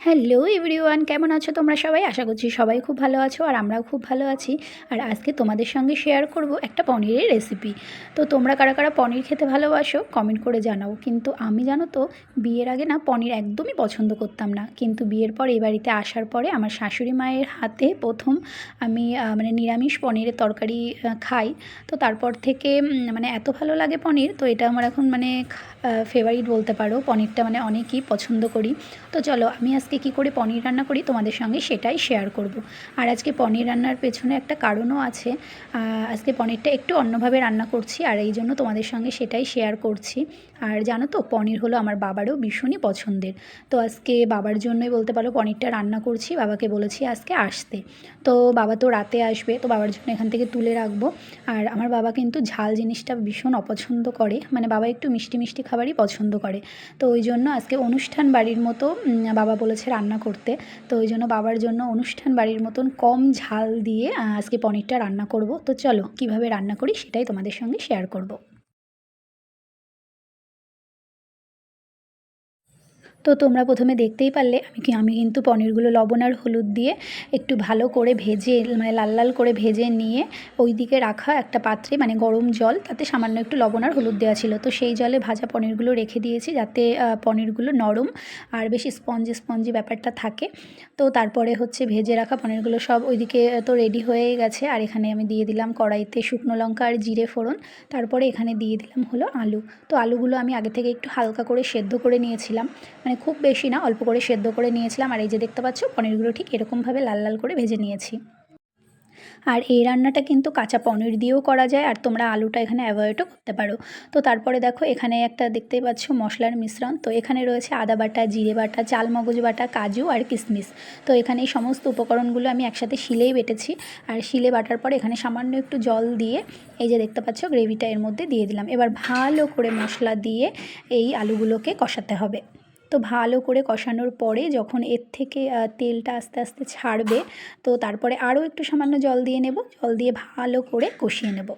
Hello everyone, কেমন আছো তোমরা সবাই? আশা করছি সবাই খুব ভালো আছো আর আমরাও খুব ভালো আছি। আর আজকে তোমাদের সঙ্গে শেয়ার করব একটা পনিরের রেসিপি তো তোমরা কারা কারা পনির খেতে ভালোবাসো কমেন্ট করে জানাও। কিন্তু আমি জানো তো, বিয়ের আগে না পনির একদমই পছন্দ করতাম না। কিন্তু বিয়ের পর এই বাড়িতে আসার পরে আমার শাশুড়ি মায়ের হাতে প্রথম আমি মানে নিরামিষ পনিরের তরকারি খাই। তো তারপর থেকে মানে এত ভালো লাগে পনির, তো এটা আমার এখন মানে ফেভারিট বলতে পারো। পনিরটা মানে অনেকই পছন্দ করি। তো চলো আমি আজকে কি করে পনির রান্না করি তোমাদের সঙ্গে সেটাই শেয়ার করব। আর আজকে পনির রান্নার পেছনে একটা কারণও আছে। আজকে পনিরটা একটু অন্যভাবে রান্না করছি আর এই জন্য তোমাদের সঙ্গে সেটাই শেয়ার করছি। আর জানো তো, পনির হলো আমার বাবারও ভীষণই পছন্দের। তো আজকে বাবার জন্যই বলতে পারো পনিরটা রান্না করছি, বাবাকে বলেছি আজকে আসতে। তো বাবা তো রাতে আসবে, তো বাবার জন্য এখান থেকে তুলে রাখব। আর আমার বাবা কিন্তু ঝাল জিনিসটা ভীষণ অপছন্দ করে মানে বাবা একটু মিষ্টি মিষ্টি খাবারই পছন্দ করে। তো ওই জন্য আজকে অনুষ্ঠান বাড়ির মতো বাবা বলেছে রান্না করতে। তো ওই জন্য বাবার জন্য অনুষ্ঠান বাড়ির মতন কম ঝাল দিয়ে আজকে পনিরটা রান্না করব। তো চলো, কীভাবে রান্না করি সেটাই তোমাদের সঙ্গে শেয়ার করব। তো তোমরা প্রথমে দেখতেই পারলে, আমি কি, আমি কিন্তু পনিরগুলো লবণ আর হলুদ দিয়ে একটু ভালো করে ভেজে মানে লাল লাল করে ভেজে নিয়ে ওই দিকে রাখা একটা পাত্রে মানে গরম জল, তাতে সামান্য একটু লবণ আর হলুদ দেওয়া ছিল। তো সেই জলে ভাজা পনিরগুলো রেখে দিয়েছি যাতে পনিরগুলো নরম আর বেশি স্পঞ্জি স্পঞ্জি ব্যাপারটা থাকে। তো তারপরে হচ্ছে ভেজে রাখা পনিরগুলো সব ওইদিকে তো রেডি হয়ে গেছে। আর এখানে আমি দিয়ে দিলাম কড়াইতে শুকনো লঙ্কা আর জিরে ফোড়ন। তারপরে এখানে দিয়ে দিলাম হলো আলু। তো আলুগুলো আমি আগে থেকে একটু হালকা করে সেদ্ধ করে নিয়েছিলাম। মানে খুব বেশি না, অল্প করে সেদ্ধ করে নিয়েছিলাম। আর এই যে দেখতে পাচ্ছ, পনিরগুলো ঠিক এরকমভাবে লাল লাল করে ভেজে নিয়েছি। আর এই রান্নাটা কিন্তু কাঁচা পনির দিয়েও করা যায়, আর তোমরা আলুটা এখানে অ্যাভয়েডও করতে পারো। তো তারপরে দেখো, এখানে একটা দেখতেই পাচ্ছ মশলার মিশ্রণ। তো এখানে রয়েছে আদা বাটা, জিরে বাটা চাল মগজ বাটা, কাজু আর কিশমিশ তো এখানে এই সমস্ত উপকরণগুলো আমি একসাথে শিলেই বেটেছি। আর শিলে বাটার পর এখানে সামান্য একটু জল দিয়ে এই যে দেখতে পাচ্ছ গ্রেভিটা এর মধ্যে দিয়ে দিলাম। এবার ভালো করে মশলা দিয়ে এই আলুগুলোকে কষাতে হবে। তো ভালো করে কষানোর পরে যখন এর থেকে তেলটা আস্তে আস্তে ছাড়বে, তো তারপরে আরও একটু সামান্য জল দিয়ে নেব। জল দিয়ে ভালো করে কষিয়ে নেব।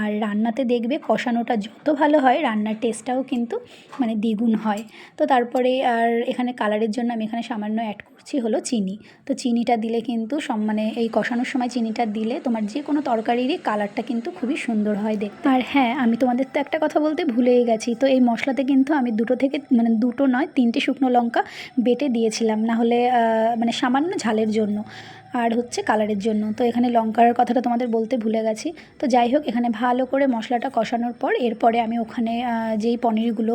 আর রান্নাতে দেখবে কষানোটা যত ভালো হয়, রান্নার টেস্টটাও কিন্তু মানে দ্বিগুণ হয়। তো তারপরে আর এখানে কালারের জন্য আমি এখানে সামান্য অ্যাড করছি হলো চিনি। তো চিনিটা দিলে কিন্তু সব মানে এই কষানোর সময় চিনিটা দিলে তোমার যে কোনো তরকারিরই কালারটা কিন্তু খুবই সুন্দর হয় দেখতে। আর হ্যাঁ আমি তোমাদের তো একটা কথা বলতে ভুলেই গেছি। তো এই মশলাতে কিন্তু আমি দুটো থেকে মানে দুটো নয়, তিনটে শুকনো লঙ্কা বেটে দিয়েছিলাম। না হলে মানে সামান্য ঝালের জন্য। আর হচ্ছে কালারের জন্য। তো এখানে লঙ্কার কথাটা তোমাদের বলতে ভুলে গেছি। তো যাই হোক এখানে ভালো করে মশলাটা কষানোর পর এরপরে আমি ওখানে যেই পনিরগুলো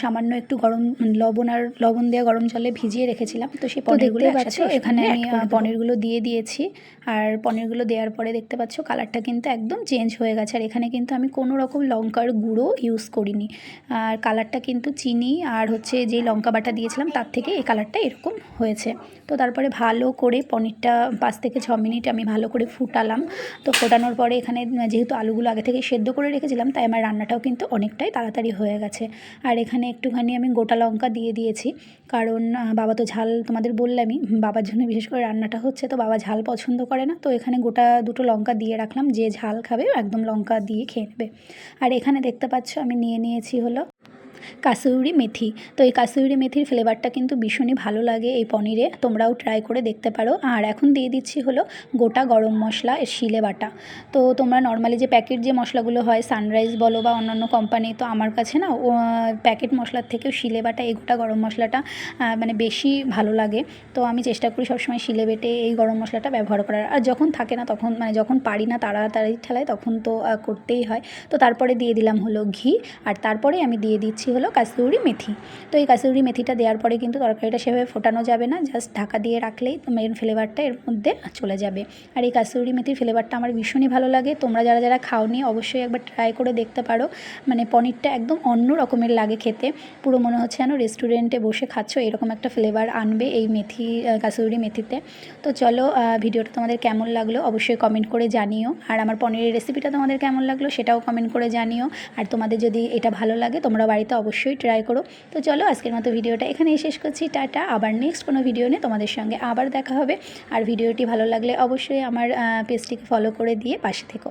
সামান্য একটু গরম লবণ আর লবণ দিয়ে গরম জলে ভিজিয়ে রেখেছিলাম। তো সেই পনিরগুলো একসাথে এখানে আমি পনিরগুলো দিয়ে দিয়েছি। আর পনিরগুলো দেওয়ার পরে দেখতে পাচ্ছ কালারটা কিন্তু একদম চেঞ্জ হয়ে গেছে। আর এখানে কিন্তু আমি কোনো রকম লঙ্কার গুঁড়ো ইউজ করিনি। আর কালারটা কিন্তু চিনি আর হচ্ছে যেই লঙ্কা বাটা দিয়েছিলাম তার থেকে এই কালারটা এরকম হয়েছে। তো তারপরে ভালো করে পনিরটা পাঁচ থেকে ছ মিনিট আমি ভালো করে ফুটালাম। তো ফোটানোর পরে এখানে যেহেতু আলুগুলো আগে থেকে সেদ্ধ করে রেখেছিলাম, তাই আমার রান্নাটাও কিন্তু অনেকটাই তাড়াতাড়ি হয়ে গেছে। আর এখানে একটুখানি আমি গোটা লঙ্কা দিয়ে দিয়েছি। কারণ বাবা তো ঝাল তোমাদের বললামই বাবার জন্য বিশেষ করে রান্নাটা হচ্ছে, তো বাবা ঝাল পছন্দ করে না। তো এখানে গোটা দুটো লঙ্কা দিয়ে রাখলাম, যে ঝাল খাবে একদম লঙ্কা দিয়ে খেয়ে নেবে। আর এখানে দেখতে পাচ্ছ আমি নিয়ে নিয়েছি হলো কাসুরি মেথি। তো এই কাসুরি মেথির ফ্লেভারটা কিন্তু ভীষণই ভালো লাগে এই পনিরে। তোমরাও ট্রাই করে দেখতে পারো। আর এখন দিয়ে দিচ্ছি হলো গোটা গরম মশলা এর শিলে বাটা। তো তোমরা নর্মালি যে প্যাকেট যে মশলাগুলো হয় সানরাইজ বলো বা অন্যান্য কোম্পানি তো আমার কাছে না প্যাকেট মশলার থেকেও শিলে বাটা, এই গোটা গরম মশলাটা মানে বেশি ভালো লাগে। তো আমি চেষ্টা করি সবসময় শিলে বেটে এই গরম মশলাটা ব্যবহার করার। আর যখন থাকে না তখন মানে যখন পারি না তাড়াতাড়ি ঠেলায়, তখন তো করতেই হয়। তো তারপরে দিয়ে দিলাম হলো ঘি। আর তারপরে আমি দিয়ে দিচ্ছি কাসুরি মেথি। তো এই কাসুরি মেথিটা দেওয়ার পরে কিন্তু তরকারিটা সেভাবে ফোটানো যাবে না জাস্ট ঢাকা দিয়ে রাখলেই মেন ফ্লেভারটা এর মধ্যে চলে যাবে। আর এই কাসুরি মেথির ফ্লেভারটা আমার ভীষণই ভালো লাগে, তোমরা যারা যারা খাওনি অবশ্যই একবার ট্রাই করে দেখতে পারো। মানে পনিরটা একদম অন্য রকমের লাগে খেতে, পুরো মনে হচ্ছে যেন রেস্টুরেন্টে বসে খাচ্ছ, এরকম একটা ফ্লেভার আনবে এই মেথি কাসুরি মেথিতে। তো চলো ভিডিওটা তোমাদের কেমন লাগল অবশ্যই কমেন্ট করে জানিও। আর আমার পনিরের রেসিপিটা তোমাদের কেমন লাগল সেটাও কমেন্ট করে জানিও। আর তোমাদের যদি এটা ভালো লাগে তোমরা বাড়িতে অবশ্যই ট্রাই করো। তো চলো আজকের মতো ভিডিওটা এখানেই শেষ করছি। টাটা, আবার নেক্সট কোনো ভিডিও নিয়ে তোমাদের সঙ্গে আবার দেখা হবে। আর ভিডিওটি ভালো লাগলে অবশ্যই আমার পেজটিকে ফলো করে দিয়ে পাশে থেকো।